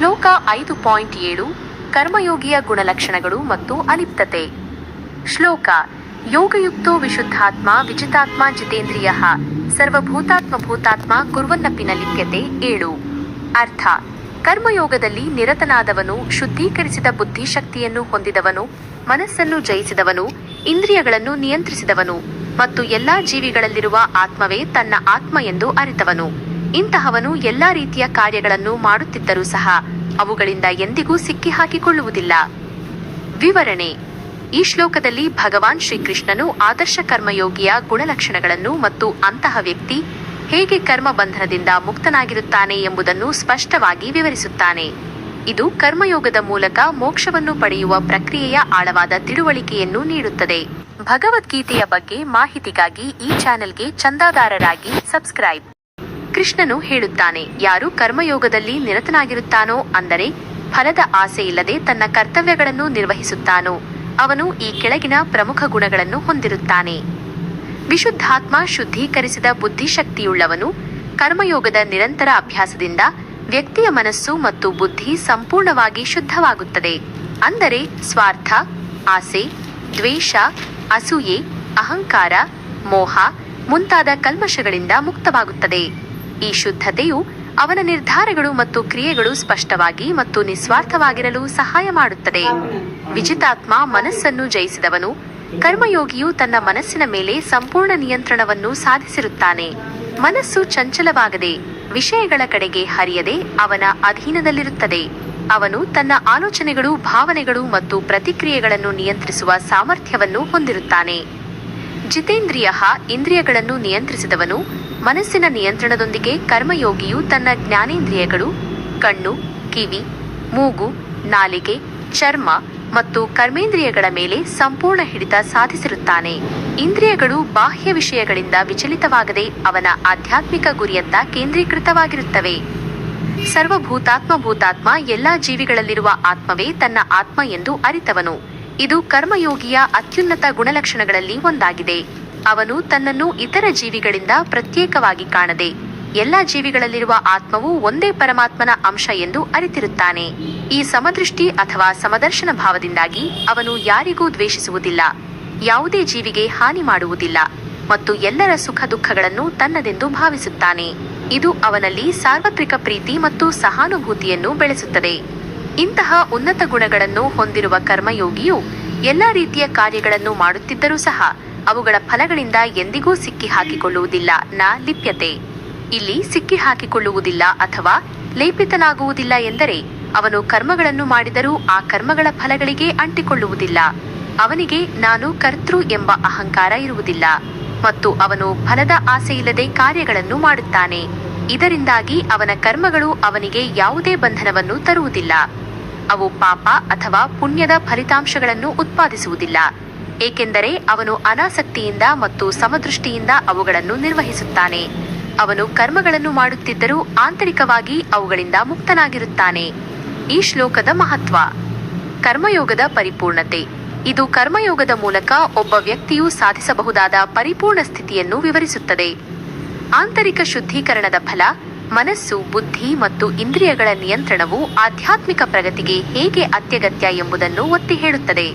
ಶ್ಲೋಕ ಐದು ಪಾಯಿಂಟ್ ಏಳು, ಕರ್ಮಯೋಗಿಯ ಗುಣಲಕ್ಷಣಗಳು ಮತ್ತು ಅಲಿಪ್ತತೆ. ಶ್ಲೋಕ, ಯೋಗಯುಕ್ತೋ ವಿಶುದ್ಧಾತ್ಮ ವಿಜಿತಾತ್ಮ ಜಿತೇಂದ್ರಿಯ ಸರ್ವಭೂತಾತ್ಮ ಭೂತಾತ್ಮ ಕುರುವನ್ನಪ್ಪಿನ ಲಿಪ್ಯತೆ ಏಳು. ಅರ್ಥ, ಕರ್ಮಯೋಗದಲ್ಲಿ ನಿರತನಾದವನು ಶುದ್ಧೀಕರಿಸಿದ ಬುದ್ಧಿಶಕ್ತಿಯನ್ನು ಹೊಂದಿದವನು, ಮನಸ್ಸನ್ನು ಜಯಿಸಿದವನು, ಇಂದ್ರಿಯಗಳನ್ನು ನಿಯಂತ್ರಿಸಿದವನು ಮತ್ತು ಎಲ್ಲಾ ಜೀವಿಗಳಲ್ಲಿರುವ ಆತ್ಮವೇ ತನ್ನ ಆತ್ಮ ಎಂದು ಅರಿತವನು. ಇಂತಹವನು ಎಲ್ಲಾ ರೀತಿಯ ಕಾರ್ಯಗಳನ್ನು ಮಾಡುತ್ತಿದ್ದರೂ ಸಹ ಅವುಗಳಿಂದ ಎಂದಿಗೂ ಸಿಕ್ಕಿ ಹಾಕಿಕೊಳ್ಳುವುದಿಲ್ಲ ವಿವರಣೆ. ಈ ಶ್ಲೋಕದಲ್ಲಿ ಭಗವಾನ್ ಶ್ರೀಕೃಷ್ಣನು ಆದರ್ಶ ಕರ್ಮಯೋಗಿಯ ಗುಣಲಕ್ಷಣಗಳನ್ನು ಮತ್ತು ಅಂತಹ ವ್ಯಕ್ತಿ ಹೇಗೆ ಕರ್ಮ ಬಂಧನದಿಂದ ಮುಕ್ತನಾಗಿರುತ್ತಾನೆ ಎಂಬುದನ್ನು ಸ್ಪಷ್ಟವಾಗಿ ವಿವರಿಸುತ್ತಾನೆ. ಇದು ಕರ್ಮಯೋಗದ ಮೂಲಕ ಮೋಕ್ಷವನ್ನು ಪಡೆಯುವ ಪ್ರಕ್ರಿಯೆಯ ಆಳವಾದ ತಿಳುವಳಿಕೆಯನ್ನು ನೀಡುತ್ತದೆ. ಭಗವದ್ಗೀತೆಯ ಬಗ್ಗೆ ಮಾಹಿತಿಗಾಗಿ ಈ ಚಾನೆಲ್ಗೆ ಚಂದಾದಾರರಾಗಿ ಸಬ್ಸ್ಕ್ರೈಬ್. ಕೃಷ್ಣನು ಹೇಳುತ್ತಾನೆ, ಯಾರು ಕರ್ಮಯೋಗದಲ್ಲಿ ನಿರತನಾಗಿರುತ್ತಾನೋ ಅಂದರೆ ಫಲದ ಆಸೆ ಇಲ್ಲದೆ ತನ್ನ ಕರ್ತವ್ಯಗಳನ್ನು ನಿರ್ವಹಿಸುತ್ತಾನೋ, ಅವನು ಈ ಕೆಳಗಿನ ಪ್ರಮುಖ ಗುಣಗಳನ್ನು ಹೊಂದಿರುತ್ತಾನೆ. ವಿಶುದ್ಧಾತ್ಮ ಶುದ್ಧೀಕರಿಸಿದ ಬುದ್ಧಿಶಕ್ತಿಯುಳ್ಳವನು ಕರ್ಮಯೋಗದ ನಿರಂತರ ಅಭ್ಯಾಸದಿಂದ ವ್ಯಕ್ತಿಯ ಮನಸ್ಸು ಮತ್ತು ಬುದ್ಧಿ ಸಂಪೂರ್ಣವಾಗಿ ಶುದ್ಧವಾಗುತ್ತದೆ. ಅಂದರೆ ಸ್ವಾರ್ಥ, ಆಸೆ, ದ್ವೇಷ, ಅಸೂಯೆ, ಅಹಂಕಾರ, ಮೋಹ ಮುಂತಾದ ಕಲ್ಮಶಗಳಿಂದ ಮುಕ್ತವಾಗುತ್ತದೆ. ಈ ಶುದ್ಧತೆಯು ಅವನ ನಿರ್ಧಾರಗಳು ಮತ್ತು ಕ್ರಿಯೆಗಳು ಸ್ಪಷ್ಟವಾಗಿ ಮತ್ತು ನಿಸ್ವಾರ್ಥವಾಗಿರಲು ಸಹಾಯ ಮಾಡುತ್ತದೆ. ವಿಜಿತಾತ್ಮ ಮನಸ್ಸನ್ನು ಜಯಿಸಿದವನು, ಕರ್ಮಯೋಗಿಯು ತನ್ನ ಮನಸ್ಸಿನ ಮೇಲೆ ಸಂಪೂರ್ಣ ನಿಯಂತ್ರಣವನ್ನು ಸಾಧಿಸಿರುತ್ತಾನೆ. ಮನಸ್ಸು ಚಂಚಲವಾಗದೆ, ವಿಷಯಗಳ ಕಡೆಗೆ ಹರಿಯದೆ ಅವನ ಅಧೀನದಲ್ಲಿರುತ್ತದೆ. ಅವನು ತನ್ನ ಆಲೋಚನೆಗಳು, ಭಾವನೆಗಳು ಮತ್ತು ಪ್ರತಿಕ್ರಿಯೆಗಳನ್ನು ನಿಯಂತ್ರಿಸುವ ಸಾಮರ್ಥ್ಯವನ್ನು ಹೊಂದಿರುತ್ತಾನೆ. ಜಿತೇಂದ್ರಿಯ ಇಂದ್ರಿಯಗಳನ್ನು ನಿಯಂತ್ರಿಸಿದವನು, ಮನಸ್ಸಿನ ನಿಯಂತ್ರಣದೊಂದಿಗೆ ಕರ್ಮಯೋಗಿಯು ತನ್ನ ಜ್ಞಾನೇಂದ್ರಿಯಗಳು, ಕಣ್ಣು, ಕಿವಿ, ಮೂಗು, ನಾಲಿಗೆ, ಚರ್ಮ ಮತ್ತು ಕರ್ಮೇಂದ್ರಿಯಗಳ ಮೇಲೆ ಸಂಪೂರ್ಣ ಹಿಡಿತ ಸಾಧಿಸಿರುತ್ತಾನೆ. ಇಂದ್ರಿಯಗಳು ಬಾಹ್ಯ ವಿಷಯಗಳಿಂದ ವಿಚಲಿತವಾಗದೆ ಅವನ ಆಧ್ಯಾತ್ಮಿಕ ಗುರಿಯತ್ತ ಕೇಂದ್ರೀಕೃತವಾಗಿರುತ್ತವೆ. ಸರ್ವಭೂತಾತ್ಮ ಭೂತಾತ್ಮ ಎಲ್ಲಾ ಜೀವಿಗಳಲ್ಲಿರುವ ಆತ್ಮವೇ ತನ್ನ ಆತ್ಮ ಎಂದು ಅರಿತವನು. ಇದು ಕರ್ಮಯೋಗಿಯ ಅತ್ಯುನ್ನತ ಗುಣಲಕ್ಷಣಗಳಲ್ಲಿ ಒಂದಾಗಿದೆ. ಅವನು ತನ್ನನ್ನು ಇತರ ಜೀವಿಗಳಿಂದ ಪ್ರತ್ಯೇಕವಾಗಿ ಕಾಣದೆ, ಎಲ್ಲ ಜೀವಿಗಳಲ್ಲಿರುವ ಆತ್ಮವು ಒಂದೇ ಪರಮಾತ್ಮನ ಅಂಶ ಎಂದು ಅರಿತಿರುತ್ತಾನೆ. ಈ ಸಮದೃಷ್ಟಿ ಅಥವಾ ಸಮದರ್ಶನ ಭಾವದಿಂದಾಗಿ ಅವನು ಯಾರಿಗೂ ದ್ವೇಷಿಸುವುದಿಲ್ಲ, ಯಾವುದೇ ಜೀವಿಗೆ ಹಾನಿ ಮಾಡುವುದಿಲ್ಲ ಮತ್ತು ಎಲ್ಲರ ಸುಖ ದುಃಖಗಳನ್ನು ತನ್ನದೆಂದು ಭಾವಿಸುತ್ತಾನೆ. ಇದು ಅವನಲ್ಲಿ ಸಾರ್ವತ್ರಿಕ ಪ್ರೀತಿ ಮತ್ತು ಸಹಾನುಭೂತಿಯನ್ನು ಬೆಳೆಸುತ್ತದೆ. ಇಂತಹ ಉನ್ನತ ಗುಣಗಳನ್ನು ಹೊಂದಿರುವ ಕರ್ಮಯೋಗಿಯು ಎಲ್ಲ ರೀತಿಯ ಕಾರ್ಯಗಳನ್ನು ಮಾಡುತ್ತಿದ್ದರೂ ಸಹ ಅವುಗಳ ಫಲಗಳಿಂದ ಎಂದಿಗೂ ಸಿಕ್ಕಿ ಹಾಕಿಕೊಳ್ಳುವುದಿಲ್ಲ ನ ಲಿಪ್ಯತೆ. ಇಲ್ಲಿ ಸಿಕ್ಕಿ ಹಾಕಿಕೊಳ್ಳುವುದಿಲ್ಲ ಅಥವಾ ಲೇಪಿತನಾಗುವುದಿಲ್ಲ ಎಂದರೆ ಅವನು ಕರ್ಮಗಳನ್ನು ಮಾಡಿದರೂ ಆ ಕರ್ಮಗಳ ಫಲಗಳಿಗೆ ಅಂಟಿಕೊಳ್ಳುವುದಿಲ್ಲ. ಅವನಿಗೆ ನಾನು ಕರ್ತೃ ಎಂಬ ಅಹಂಕಾರ ಇರುವುದಿಲ್ಲ ಮತ್ತು ಅವನು ಫಲದ ಆಸೆಯಿಲ್ಲದೆ ಕಾರ್ಯಗಳನ್ನು ಮಾಡುತ್ತಾನೆ. ಇದರಿಂದಾಗಿ ಅವನ ಕರ್ಮಗಳು ಅವನಿಗೆ ಯಾವುದೇ ಬಂಧನವನ್ನು ತರುವುದಿಲ್ಲ. ಅವು ಪಾಪ ಅಥವಾ ಪುಣ್ಯದ ಫಲಿತಾಂಶಗಳನ್ನು ಉತ್ಪಾದಿಸುವುದಿಲ್ಲ. ಏಕೆಂದರೆ ಅವನು ಅನಾಸಕ್ತಿಯಿಂದ ಮತ್ತು ಸಮದೃಷ್ಟಿಯಿಂದ ಅವುಗಳನ್ನು ನಿರ್ವಹಿಸುತ್ತಾನೆ. ಅವನು ಕರ್ಮಗಳನ್ನು ಮಾಡುತ್ತಿದ್ದರೂ ಆಂತರಿಕವಾಗಿ ಅವುಗಳಿಂದ ಮುಕ್ತನಾಗಿರುತ್ತಾನೆ. ಈ ಶ್ಲೋಕದ ಮಹತ್ವ. ಕರ್ಮಯೋಗದ ಪರಿಪೂರ್ಣತೆ. ಇದು ಕರ್ಮಯೋಗದ ಮೂಲಕ ಒಬ್ಬ ವ್ಯಕ್ತಿಯು ಸಾಧಿಸಬಹುದಾದ ಪರಿಪೂರ್ಣ ಸ್ಥಿತಿಯನ್ನು ವಿವರಿಸುತ್ತದೆ. ಆಂತರಿಕ ಶುದ್ಧೀಕರಣದ ಫಲ ಮನಸ್ಸು, ಬುದ್ಧಿ ಮತ್ತು ಇಂದ್ರಿಯಗಳ ನಿಯಂತ್ರಣವು ಆಧ್ಯಾತ್ಮಿಕ ಪ್ರಗತಿಗೆ ಹೇಗೆ ಅತ್ಯಗತ್ಯ ಎಂಬುದನ್ನು ಒತ್ತಿ ಹೇಳುತ್ತದೆ.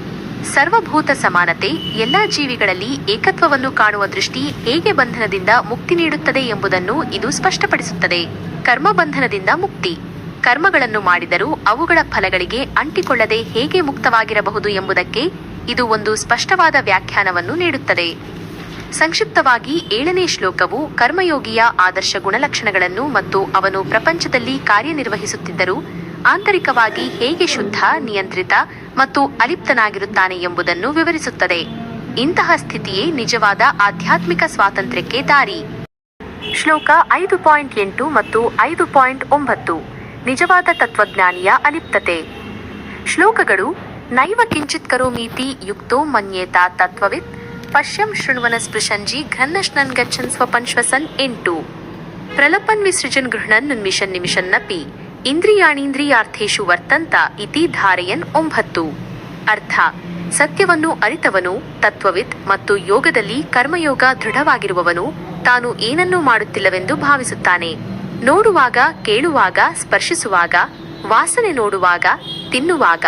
ಸರ್ವಭೂತ ಸಮಾನತೆ ಎಲ್ಲಾ ಜೀವಿಗಳಲ್ಲಿ ಏಕತ್ವವನ್ನು ಕಾಣುವ ದೃಷ್ಟಿ ಹೇಗೆ ಬಂಧನದಿಂದ ಮುಕ್ತಿ ನೀಡುತ್ತದೆ ಎಂಬುದನ್ನು ಇದು ಸ್ಪಷ್ಟಪಡಿಸುತ್ತದೆ. ಕರ್ಮ ಬಂಧನದಿಂದ ಮುಕ್ತಿ. ಕರ್ಮಗಳನ್ನು ಮಾಡಿದರೂ ಅವುಗಳ ಫಲಗಳಿಗೆ ಅಂಟಿಕೊಳ್ಳದೆ ಹೇಗೆ ಮುಕ್ತವಾಗಿರಬಹುದು ಎಂಬುದಕ್ಕೆ ಇದು ಒಂದು ಸ್ಪಷ್ಟವಾದ ವ್ಯಾಖ್ಯಾನವನ್ನು ನೀಡುತ್ತದೆ. ಸಂಕ್ಷಿಪ್ತವಾಗಿ ಏಳನೇ ಶ್ಲೋಕವು ಕರ್ಮಯೋಗಿಯ ಆದರ್ಶ ಗುಣಲಕ್ಷಣಗಳನ್ನು ಮತ್ತು ಅವನು ಪ್ರಪಂಚದಲ್ಲಿ ಕಾರ್ಯನಿರ್ವಹಿಸುತ್ತಿದ್ದರೂ ಆಂತರಿಕವಾಗಿ ಹೇಗೆ ಶುದ್ಧ, ನಿಯಂತ್ರಿತ ಮತ್ತು ಅಲಿಪ್ತನಾಗಿರುತ್ತಾನೆ ಎಂಬುದನ್ನು ವಿವರಿಸುತ್ತದೆ. ಇಂತಹ ಸ್ಥಿತಿಯೇ ನಿಜವಾದ ಆಧ್ಯಾತ್ಮಿಕ ಸ್ವಾತಂತ್ರ್ಯಕ್ಕೆ ದಾರಿ. ಶ್ಲೋಕ ಐದು ಪಾಯಿಂಟ್ ಎಂಟು ಮತ್ತು ಐದು ಪಾಯಿಂಟ್ ಒಂಬತ್ತು. ನಿಜವಾದ ತತ್ವಜ್ಞಾನಿಯ ಅಲಿಪ್ತತೆ. ಶ್ಲೋಕಗಳು, ನೈವ ಕಿಂಚಿತ್ ಕರೋಮೀತಿ ಯುಕ್ತೋ ಮನ್ಯೇತ ತತ್ವವಿತ್ ಪಶ್ಯಂ ಘನ್ನಶ್ನನ್ ಗಚ್ಚನ್ ಸ್ವಪನ್ ಶ್ವಸನ್ ಎಂಟು. ಪ್ರಲಪನ್ ವಿಸೃಜನ್ ಗೃಹಣನ್ ನಿಮಿಷನ್ ನಪಿ. ಇಂದ್ರಿಯಾಣೀಂದ್ರಿಯಾರ್ಥೇಶು ವರ್ತಂತ ಇತಿ ಧಾರೆಯನ್ ಒಂಬತ್ತು. ಅರ್ಥ. ಸತ್ಯವನ್ನು ಅರಿತವನು, ತತ್ವವಿತ್ ಮತ್ತು ಯೋಗದಲ್ಲಿ ಕರ್ಮಯೋಗ ದೃಢವಾಗಿರುವವನು, ತಾನು ಏನನ್ನೂ ಮಾಡುತ್ತಿಲ್ಲವೆಂದು ಭಾವಿಸುತ್ತಾನೆ. ನೋಡುವಾಗ, ಕೇಳುವಾಗ, ಸ್ಪರ್ಶಿಸುವಾಗ, ವಾಸನೆ ನೋಡುವಾಗ, ತಿನ್ನುವಾಗ,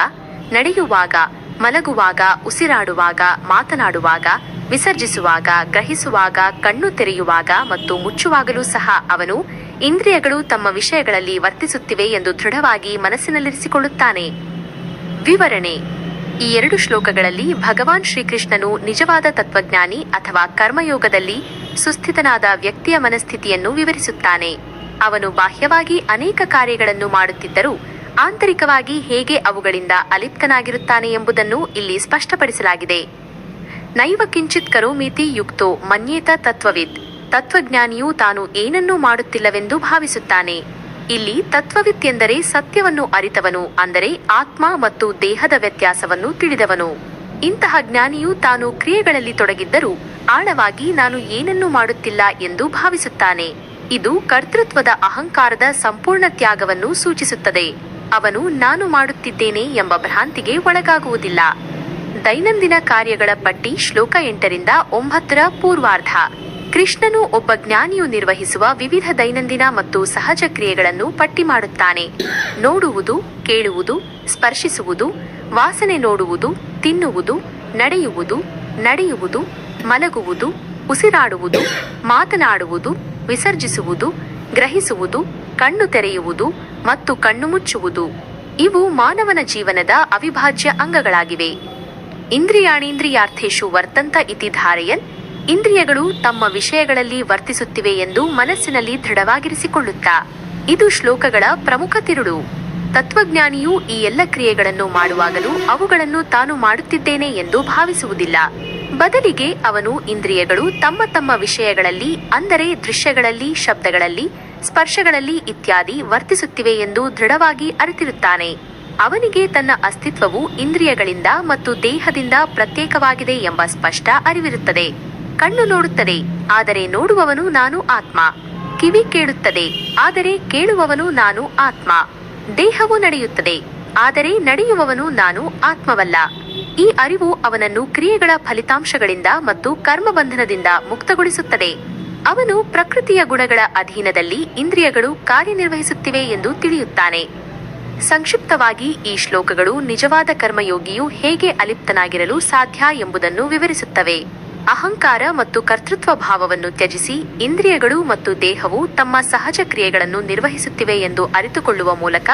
ನಡೆಯುವಾಗ ಮಲಗುವಾಗ, ಉಸಿರಾಡುವಾಗ, ಮಾತನಾಡುವಾಗ, ವಿಸರ್ಜಿಸುವಾಗ, ಗ್ರಹಿಸುವಾಗ, ಕಣ್ಣು ತೆರೆಯುವಾಗ ಮತ್ತು ಮುಚ್ಚುವಾಗಲೂ ಸಹ ಅವನು ಇಂದ್ರಿಯಗಳು ತಮ್ಮ ವಿಷಯಗಳಲ್ಲಿ ವರ್ತಿಸುತ್ತಿವೆ ಎಂದು ದೃಢವಾಗಿ ಮನಸ್ಸಿನಲ್ಲಿರಿಸಿಕೊಳ್ಳುತ್ತಾನೆ. ವಿವರಣೆ. ಈ ಎರಡು ಶ್ಲೋಕಗಳಲ್ಲಿ ಭಗವಾನ್ ಶ್ರೀಕೃಷ್ಣನು ನಿಜವಾದ ತತ್ವಜ್ಞಾನಿ ಅಥವಾ ಕರ್ಮಯೋಗದಲ್ಲಿ ಸುಸ್ಥಿತನಾದ ವ್ಯಕ್ತಿಯ ಮನಸ್ಥಿತಿಯನ್ನು ವಿವರಿಸುತ್ತಾನೆ. ಅವನು ಬಾಹ್ಯವಾಗಿ ಅನೇಕ ಕಾರ್ಯಗಳನ್ನು ಮಾಡುತ್ತಿದ್ದರೂ ಆಂತರಿಕವಾಗಿ ಹೇಗೆ ಅವುಗಳಿಂದ ಅಲಿಪ್ತನಾಗಿರುತ್ತಾನೆ ಎಂಬುದನ್ನು ಇಲ್ಲಿ ಸ್ಪಷ್ಟಪಡಿಸಲಾಗಿದೆ. ನೈವ ಕಿಂಚಿತ್ ಕರೋಮೀತಿ ಯುಕ್ತೋ ಮನ್ಯೇತ ತತ್ವವಿತ್. ತತ್ವಜ್ಞಾನಿಯು ತಾನು ಏನನ್ನೂ ಮಾಡುತ್ತಿಲ್ಲವೆಂದು ಭಾವಿಸುತ್ತಾನೆ. ಇಲ್ಲಿ ತತ್ವವಿತ್ ಎಂದರೆ ಸತ್ಯವನ್ನು ಅರಿತವನು, ಅಂದರೆ ಆತ್ಮ ಮತ್ತು ದೇಹದ ವ್ಯತ್ಯಾಸವನ್ನು ತಿಳಿದವನು. ಇಂತಹ ಜ್ಞಾನಿಯು ತಾನು ಕ್ರಿಯೆಗಳಲ್ಲಿ ತೊಡಗಿದ್ದರೂ ಆಳವಾಗಿ ನಾನು ಏನನ್ನೂ ಮಾಡುತ್ತಿಲ್ಲ ಎಂದು ಭಾವಿಸುತ್ತಾನೆ. ಇದು ಕರ್ತೃತ್ವದ ಅಹಂಕಾರದ ಸಂಪೂರ್ಣ ತ್ಯಾಗವನ್ನು ಸೂಚಿಸುತ್ತದೆ. ಅವನು ನಾನು ಮಾಡುತ್ತಿದ್ದೇನೆ ಎಂಬ ಭ್ರಾಂತಿಗೆ ಒಳಗಾಗುವುದಿಲ್ಲ. ದೈನಂದಿನ ಕಾರ್ಯಗಳ ಪಟ್ಟಿ ಶ್ಲೋಕ ಎಂಟರಿಂದ ಒಂಬತ್ತರ ಪೂರ್ವಾರ್ಧ. ಕೃಷ್ಣನು ಒಬ್ಬ ಜ್ಞಾನಿಯು ನಿರ್ವಹಿಸುವ ವಿವಿಧ ದೈನಂದಿನ ಮತ್ತು ಸಹಜ ಕ್ರಿಯೆಗಳನ್ನು ಪಟ್ಟಿ ಮಾಡುತ್ತಾನೆ. ನೋಡುವುದು, ಕೇಳುವುದು, ಸ್ಪರ್ಶಿಸುವುದು, ವಾಸನೆ ನೋಡುವುದು, ತಿನ್ನುವುದು, ನಡೆಯುವುದು ನಡೆಯುವುದು, ಮಲಗುವುದು, ಉಸಿರಾಡುವುದು, ಮಾತನಾಡುವುದು, ವಿಸರ್ಜಿಸುವುದು, ಗ್ರಹಿಸುವುದು, ಕಣ್ಣು ತೆರೆಯುವುದು ಮತ್ತು ಕಣ್ಣು ಮುಚ್ಚುವುದು ಇವು ಮಾನವನ ಜೀವನದ ಅವಿಭಾಜ್ಯ ಅಂಗಗಳಾಗಿವೆ. ಇಂದ್ರಿಯಾಣೀಂದ್ರಿಯಾರ್ಥೇಶು ವರ್ತಂತ ಇತಿ ಧಾರೆಯನ್ ಇಂದ್ರಿಯಗಳು ತಮ್ಮ ವಿಷಯಗಳಲ್ಲಿ ವರ್ತಿಸುತ್ತಿವೆ ಎಂದು ಮನಸ್ಸಿನಲ್ಲಿ ದೃಢವಾಗಿರಿಸಿಕೊಳ್ಳುತ್ತಾ. ಇದು ಶ್ಲೋಕಗಳ ಪ್ರಮುಖ ತಿರುಳು. ತತ್ವಜ್ಞಾನಿಯು ಈ ಎಲ್ಲ ಕ್ರಿಯೆಗಳನ್ನು ಮಾಡುವಾಗಲೂ ಅವುಗಳನ್ನು ತಾನು ಮಾಡುತ್ತಿದ್ದೇನೆ ಎಂದು ಭಾವಿಸುವುದಿಲ್ಲ. ಬದಲಿಗೆ ಅವನು ಇಂದ್ರಿಯಗಳು ತಮ್ಮ ತಮ್ಮ ವಿಷಯಗಳಲ್ಲಿ, ಅಂದರೆ ದೃಶ್ಯಗಳಲ್ಲಿ, ಶಬ್ದಗಳಲ್ಲಿ ಸ್ಪರ್ಶಗಳಲ್ಲಿ ಇತ್ಯಾದಿ ವರ್ತಿಸುತ್ತಿವೆ ಎಂದು ದೃಢವಾಗಿ ಅರಿತಿರುತ್ತಾನೆ. ಅವನಿಗೆ ತನ್ನ ಅಸ್ತಿತ್ವವು ಇಂದ್ರಿಯಗಳಿಂದ ಮತ್ತು ದೇಹದಿಂದ ಪ್ರತ್ಯೇಕವಾಗಿದೆ ಎಂಬ ಸ್ಪಷ್ಟ ಅರಿವಿರುತ್ತದೆ. ಕಣ್ಣು ನೋಡುತ್ತದೆ, ಆದರೆ ನೋಡುವವನು ನಾನು ಆತ್ಮ. ಕಿವಿ ಕೇಳುತ್ತದೆ, ಆದರೆ ಕೇಳುವವನು ನಾನು ಆತ್ಮ. ದೇಹವು ನಡೆಯುತ್ತದೆ, ಆದರೆ ನಡೆಯುವವನು ನಾನು ಆತ್ಮವಲ್ಲ. ಈ ಅರಿವು ಅವನನ್ನು ಕ್ರಿಯೆಗಳ ಫಲಿತಾಂಶಗಳಿಂದ ಮತ್ತು ಕರ್ಮಬಂಧನದಿಂದ ಮುಕ್ತಗೊಳಿಸುತ್ತದೆ. ಅವನು ಪ್ರಕೃತಿಯ ಗುಣಗಳ ಅಧೀನದಲ್ಲಿ ಇಂದ್ರಿಯಗಳು ಕಾರ್ಯನಿರ್ವಹಿಸುತ್ತಿವೆ ಎಂದು ತಿಳಿಯುತ್ತಾನೆ. ಸಂಕ್ಷಿಪ್ತವಾಗಿ ಈ ಶ್ಲೋಕಗಳು ನಿಜವಾದ ಕರ್ಮಯೋಗಿಯು ಹೇಗೆ ಅಲಿಪ್ತನಾಗಿರಲು ಸಾಧ್ಯ ಎಂಬುದನ್ನು ವಿವರಿಸುತ್ತವೆ. ಅಹಂಕಾರ ಮತ್ತು ಕರ್ತೃತ್ವ ಭಾವವನ್ನು ತ್ಯಜಿಸಿ ಇಂದ್ರಿಯಗಳು ಮತ್ತು ದೇಹವು ತಮ್ಮ ಸಹಜ ಕ್ರಿಯೆಗಳನ್ನು ನಿರ್ವಹಿಸುತ್ತಿವೆ ಎಂದು ಅರಿತುಕೊಳ್ಳುವ ಮೂಲಕ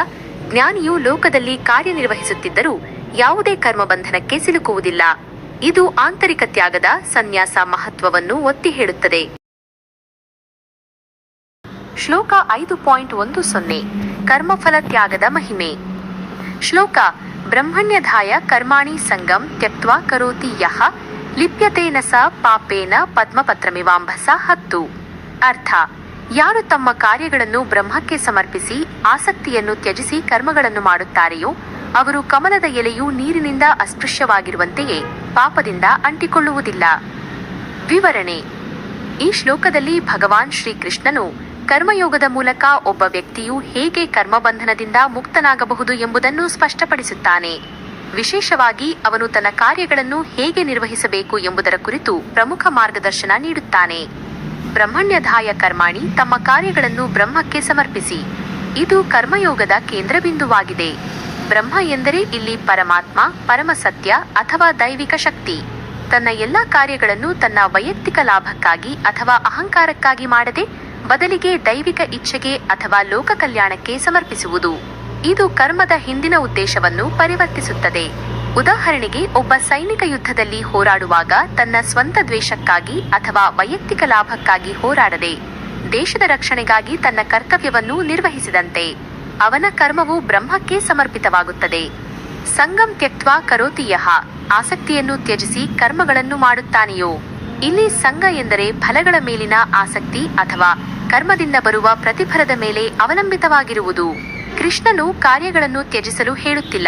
ಜ್ಞಾನಿಯು ಲೋಕದಲ್ಲಿ ಕಾರ್ಯನಿರ್ವಹಿಸುತ್ತಿದ್ದರೂ ಯಾವುದೇ ಕರ್ಮಬಂಧನಕ್ಕೆ ಸಿಲುಕುವುದಿಲ್ಲ. ಇದು ಆಂತರಿಕ ತ್ಯಾಗದ ಸನ್ಯಾಸ ಮಹತ್ವವನ್ನು ಒತ್ತಿ ಹೇಳುತ್ತದೆ. ಶ್ಲೋಕ ಐದು ಪಾಯಿಂಟ್ ಒಂದು ಸೊನ್ನೆ, ಕರ್ಮಫಲ ತ್ಯಾಗದ ಮಹಿಮೆ. ಶ್ಲೋಕ, ಬ್ರಹ್ಮಣ್ಯಧಾಯ ಕರ್ಮಾಣಿ ಸಂಗಂ ತ್ಯಕ್ವಾ ಕರೋತಿ ಯಹ ಲಿಪ್ಯತೇನ ಸ ಪಾಪೇನ ಪದ್ಮಪತ್ರಮಿವಾಂಭಸ ಹತ್ತು. ಅರ್ಥ, ಯಾರು ತಮ್ಮ ಕಾರ್ಯಗಳನ್ನು ಬ್ರಹ್ಮಕ್ಕೆ ಸಮರ್ಪಿಸಿ ಆಸಕ್ತಿಯನ್ನು ತ್ಯಜಿಸಿ ಕರ್ಮಗಳನ್ನು ಮಾಡುತ್ತಾರೆಯೋ, ಅವರು ಕಮಲದ ಎಲೆಯು ನೀರಿನಿಂದ ಅಸ್ಪೃಶ್ಯವಾಗಿರುವಂತೆಯೇ ಪಾಪದಿಂದ ಅಂಟಿಕೊಳ್ಳುವುದಿಲ್ಲ. ವಿವರಣೆ, ಈ ಶ್ಲೋಕದಲ್ಲಿ ಭಗವಾನ್ ಶ್ರೀಕೃಷ್ಣನು ಕರ್ಮಯೋಗದ ಮೂಲಕ ಒಬ್ಬ ವ್ಯಕ್ತಿಯು ಹೇಗೆ ಕರ್ಮಬಂಧನದಿಂದ ಮುಕ್ತನಾಗಬಹುದು ಎಂಬುದನ್ನು ಸ್ಪಷ್ಟಪಡಿಸುತ್ತಾನೆ. ವಿಶೇಷವಾಗಿ ಅವನು ತನ್ನ ಕಾರ್ಯಗಳನ್ನು ಹೇಗೆ ನಿರ್ವಹಿಸಬೇಕು ಎಂಬುದರ ಕುರಿತು ಪ್ರಮುಖ ಮಾರ್ಗದರ್ಶನ ನೀಡುತ್ತಾನೆ. ಬ್ರಹ್ಮಣ್ಯಧಾಯ ಕರ್ಮಾಣಿ ತಮ್ಮ ಕಾರ್ಯಗಳನ್ನು ಬ್ರಹ್ಮಕ್ಕೆ ಸಮರ್ಪಿಸಿ. ಇದು ಕರ್ಮಯೋಗದ ಕೇಂದ್ರಬಿಂದುವಾಗಿದೆ. ಬ್ರಹ್ಮ ಎಂದರೆ ಇಲ್ಲಿ ಪರಮಾತ್ಮ ಪರಮಸತ್ಯ ಅಥವಾ ದೈವಿಕ ಶಕ್ತಿ. ತನ್ನ ಎಲ್ಲಾ ಕಾರ್ಯಗಳನ್ನು ತನ್ನ ವೈಯಕ್ತಿಕ ಲಾಭಕ್ಕಾಗಿ ಅಥವಾ ಅಹಂಕಾರಕ್ಕಾಗಿ ಮಾಡದೆ ಬದಲಿಗೆ ದೈವಿಕ ಇಚ್ಛೆಗೆ ಅಥವಾ ಲೋಕ ಕಲ್ಯಾಣಕ್ಕೆ ಸಮರ್ಪಿಸುವುದು. ಇದು ಕರ್ಮದ ಹಿಂದಿನ ಉದ್ದೇಶವನ್ನು ಪರಿವರ್ತಿಸುತ್ತದೆ. ಉದಾಹರಣೆಗೆ, ಒಬ್ಬ ಸೈನಿಕ ಯುದ್ಧದಲ್ಲಿ ಹೋರಾಡುವಾಗ ತನ್ನ ಸ್ವಂತ ದ್ವೇಷಕ್ಕಾಗಿ ಅಥವಾ ವೈಯಕ್ತಿಕ ಲಾಭಕ್ಕಾಗಿ ಹೋರಾಡದೆ, ದೇಶದ ರಕ್ಷಣೆಗಾಗಿ ತನ್ನ ಕರ್ತವ್ಯವನ್ನು ನಿರ್ವಹಿಸಿದಂತೆ, ಅವನ ಕರ್ಮವು ಬ್ರಹ್ಮಕ್ಕೆ ಸಮರ್ಪಿತವಾಗುತ್ತದೆ. ಸಂಗಂ ತ್ಯಕ್ವಾ ಕರೋತಿಯಹ ಆಸಕ್ತಿಯನ್ನು ತ್ಯಜಿಸಿ ಕರ್ಮಗಳನ್ನು ಮಾಡುತ್ತಾನೆಯೋ? ಇಲ್ಲಿ ಸಂಘ ಎಂದರೆ ಫಲಗಳ ಮೇಲಿನ ಆಸಕ್ತಿ ಅಥವಾ ಕರ್ಮದಿಂದ ಬರುವ ಪ್ರತಿಫಲದ ಮೇಲೆ ಅವಲಂಬಿತವಾಗಿರುವುದು. ಕೃಷ್ಣನು ಕಾರ್ಯಗಳನ್ನು ತ್ಯಜಿಸಲು ಹೇಳುತ್ತಿಲ್ಲ.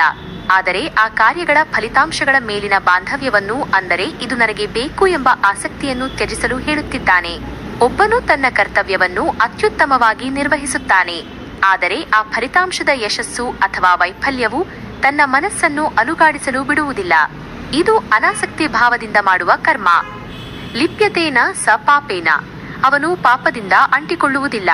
ಆದರೆ ಆ ಕಾರ್ಯಗಳ ಫಲಿತಾಂಶಗಳ ಮೇಲಿನ ಬಾಂಧವ್ಯವನ್ನು ಅಂದರೆ ಇದು ನನಗೆ ಬೇಕು ಎಂಬ ಆಸಕ್ತಿಯನ್ನು ತ್ಯಜಿಸಲು ಹೇಳುತ್ತಿದ್ದಾನೆ. ಒಬ್ಬನು ತನ್ನ ಕರ್ತವ್ಯವನ್ನು ಅತ್ಯುತ್ತಮವಾಗಿ ನಿರ್ವಹಿಸುತ್ತಾನೆ. ಆದರೆ ಆ ಫಲಿತಾಂಶದ ಯಶಸ್ಸು ಅಥವಾ ವೈಫಲ್ಯವು ತನ್ನ ಮನಸ್ಸನ್ನು ಅಲುಗಾಡಿಸಲು ಬಿಡುವುದಿಲ್ಲ. ಇದು ಅನಾಸಕ್ತಿ ಭಾವದಿಂದ ಮಾಡುವ ಕರ್ಮ. ಲಿಪ್ಯತೇನ ಸ ಪಾಪೇನ ಅವನು ಪಾಪದಿಂದ ಅಂಟಿಕೊಳ್ಳುವುದಿಲ್ಲ.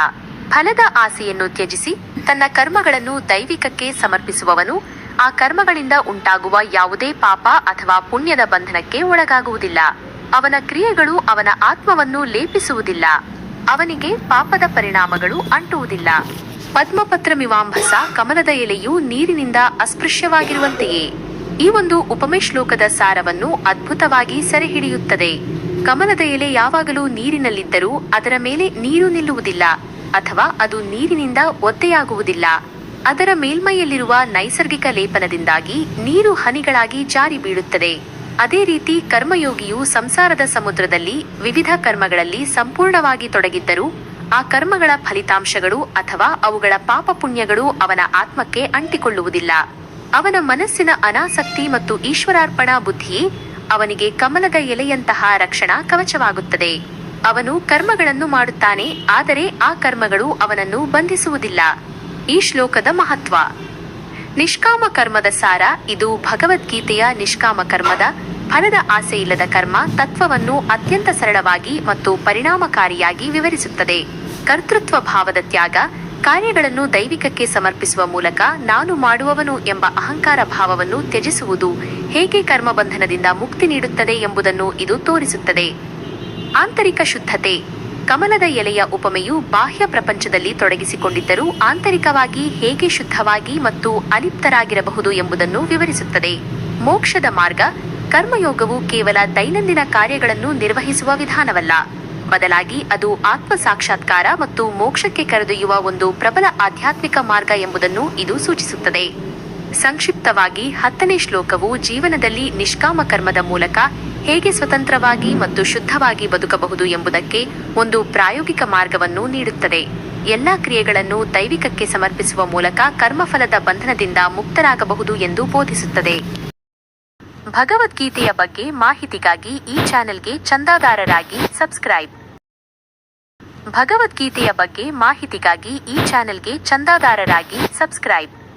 ಫಲದ ಆಸೆಯನ್ನು ತ್ಯಜಿಸಿ ತನ್ನ ಕರ್ಮಗಳನ್ನು ದೈವಿಕಕ್ಕೆ ಸಮರ್ಪಿಸುವವನು, ಆ ಕರ್ಮಗಳಿಂದ ಉಂಟಾಗುವ ಯಾವುದೇ ಪಾಪ ಅಥವಾ ಪುಣ್ಯದ ಬಂಧನಕ್ಕೆ ಒಳಗಾಗುವುದಿಲ್ಲ. ಅವನ ಕ್ರಿಯೆಗಳು ಅವನ ಆತ್ಮವನ್ನು ಲೇಪಿಸುವುದಿಲ್ಲ. ಅವನಿಗೆ ಪಾಪದ ಪರಿಣಾಮಗಳು ಅಂಟುವುದಿಲ್ಲ. ಪದ್ಮಪತ್ರಮಿವಾಂಭಸ ಕಮಲದ ಎಲೆಯು ನೀರಿನಿಂದ ಅಸ್ಪೃಶ್ಯವಾಗಿರುವಂತೆಯೇ. ಈ ಒಂದು ಉಪಮೆ ಶ್ಲೋಕದ ಸಾರವನ್ನು ಅದ್ಭುತವಾಗಿ ಸೆರೆಹಿಡಿಯುತ್ತದೆ. ಕಮಲದ ಎಲೆ ಯಾವಾಗಲೂ ನೀರಿನಲ್ಲಿದ್ದರೂ ಅದರ ಮೇಲೆ ನೀರು ನಿಲ್ಲುವುದಿಲ್ಲ, ಅಥವಾ ಅದು ನೀರಿನಿಂದ ಒದ್ದೆಯಾಗುವುದಿಲ್ಲ. ಅದರ ಮೇಲ್ಮೈಯಲ್ಲಿರುವ ನೈಸರ್ಗಿಕ ಲೇಪನದಿಂದಾಗಿ ನೀರು ಹನಿಗಳಾಗಿ ಜಾರಿ ಬೀಳುತ್ತದೆ. ಅದೇ ರೀತಿ ಕರ್ಮಯೋಗಿಯು ಸಂಸಾರದ ಸಮುದ್ರದಲ್ಲಿ ವಿವಿಧ ಕರ್ಮಗಳಲ್ಲಿ ಸಂಪೂರ್ಣವಾಗಿ ತೊಡಗಿದ್ದರೂ ಆ ಕರ್ಮಗಳ ಫಲಿತಾಂಶಗಳು ಅಥವಾ ಅವುಗಳ ಪಾಪ ಪುಣ್ಯಗಳು ಅವನ ಆತ್ಮಕ್ಕೆ ಅಂಟಿಕೊಳ್ಳುವುದಿಲ್ಲ. ಅವನ ಮನಸ್ಸಿನ ಅನಾಸಕ್ತಿ ಮತ್ತು ಈಶ್ವರಾರ್ಪಣಾ ಬುದ್ಧಿಯೇ ಅವನಿಗೆ ಕಮಲದ ಎಲೆಯಂತಹ ರಕ್ಷಣಾ ಕವಚವಾಗುತ್ತದೆ. ಅವನು ಕರ್ಮಗಳನ್ನು ಮಾಡುತ್ತಾನೆ, ಆದರೆ ಆ ಕರ್ಮಗಳು ಅವನನ್ನು ಬಂಧಿಸುವುದಿಲ್ಲ. ಈ ಶ್ಲೋಕದ ಮಹತ್ವ. ನಿಷ್ಕಾಮ ಕರ್ಮದ ಸಾರ, ಇದು ಭಗವದ್ಗೀತೆಯ ನಿಷ್ಕಾಮ ಕರ್ಮದ, ಫಲದ ಇಲ್ಲದ ಕರ್ಮ, ತತ್ವವನ್ನು ಅತ್ಯಂತ ಸರಳವಾಗಿ ಮತ್ತು ಪರಿಣಾಮಕಾರಿಯಾಗಿ ವಿವರಿಸುತ್ತದೆ. ಕರ್ತೃತ್ವ ಭಾವದ ತ್ಯಾಗ ಕಾರ್ಯಗಳನ್ನು ದೈವಿಕಕ್ಕೆ ಸಮರ್ಪಿಸುವ ಮೂಲಕ ನಾನು ಮಾಡುವವನು ಎಂಬ ಅಹಂಕಾರ ಭಾವವನ್ನು ತ್ಯಜಿಸುವುದು ಹೇಗೆ ಕರ್ಮಬಂಧನದಿಂದ ಮುಕ್ತಿ ನೀಡುತ್ತದೆ ಎಂಬುದನ್ನು ಇದು ತೋರಿಸುತ್ತದೆ. ಆಂತರಿಕ ಶುದ್ಧತೆ. ಕಮಲದ ಎಲೆಯ ಉಪಮೆಯು ಬಾಹ್ಯ ಪ್ರಪಂಚದಲ್ಲಿ ತೊಡಗಿಸಿಕೊಂಡಿದ್ದರೂ ಆಂತರಿಕವಾಗಿ ಹೇಗೆ ಶುದ್ಧವಾಗಿ ಮತ್ತು ಅಲಿಪ್ತರಾಗಿರಬಹುದು ಎಂಬುದನ್ನು ವಿವರಿಸುತ್ತದೆ. ಮೋಕ್ಷದ ಮಾರ್ಗ. ಕರ್ಮಯೋಗವು ಕೇವಲ ದೈನಂದಿನ ಕಾರ್ಯಗಳನ್ನು ನಿರ್ವಹಿಸುವ ವಿಧಾನವಲ್ಲ. ಬದಲಾಗಿ ಅದು ಆತ್ಮ ಸಾಕ್ಷಾತ್ಕಾರ ಮತ್ತು ಮೋಕ್ಷಕ್ಕೆ ಕರೆದೊಯ್ಯುವ ಒಂದು ಪ್ರಬಲ ಆಧ್ಯಾತ್ಮಿಕ ಮಾರ್ಗ ಎಂಬುದನ್ನು ಇದು ಸೂಚಿಸುತ್ತದೆ. ಸಂಕ್ಷಿಪ್ತವಾಗಿ ಹತ್ತನೇ ಶ್ಲೋಕವು ಜೀವನದಲ್ಲಿ ನಿಷ್ಕಾಮ ಕರ್ಮದ ಮೂಲಕ ಹೇಗೆ ಸ್ವತಂತ್ರವಾಗಿ ಮತ್ತು ಶುದ್ಧವಾಗಿ ಬದುಕಬಹುದು ಎಂಬುದಕ್ಕೆ ಒಂದು ಪ್ರಾಯೋಗಿಕ ಮಾರ್ಗವನ್ನು ನೀಡುತ್ತದೆ. ಎಲ್ಲಾ ಕ್ರಿಯೆಗಳನ್ನು ದೈವಿಕಕ್ಕೆ ಸಮರ್ಪಿಸುವ ಮೂಲಕ ಕರ್ಮಫಲದ ಬಂಧನದಿಂದ ಮುಕ್ತರಾಗಬಹುದು ಎಂದು ಬೋಧಿಸುತ್ತದೆ. ಭಗವದ್ಗೀತೆಯ ಬಗ್ಗೆ ಮಾಹಿತಿಗಾಗಿ ಈ ಚಾನೆಲ್ಗೆ ಚಂದಾದಾರರಾಗಿ ಸಬ್ಸ್ಕ್ರೈಬ್. ಭಗವದ್ಗೀತೆಯ ಬಗ್ಗೆ ಮಾಹಿತಿಗಾಗಿ ಈ ಚಾನೆಲ್ಗೆ ಚಂದಾದಾರರಾಗಿ ಸಬ್ಸ್ಕ್ರೈಬ್.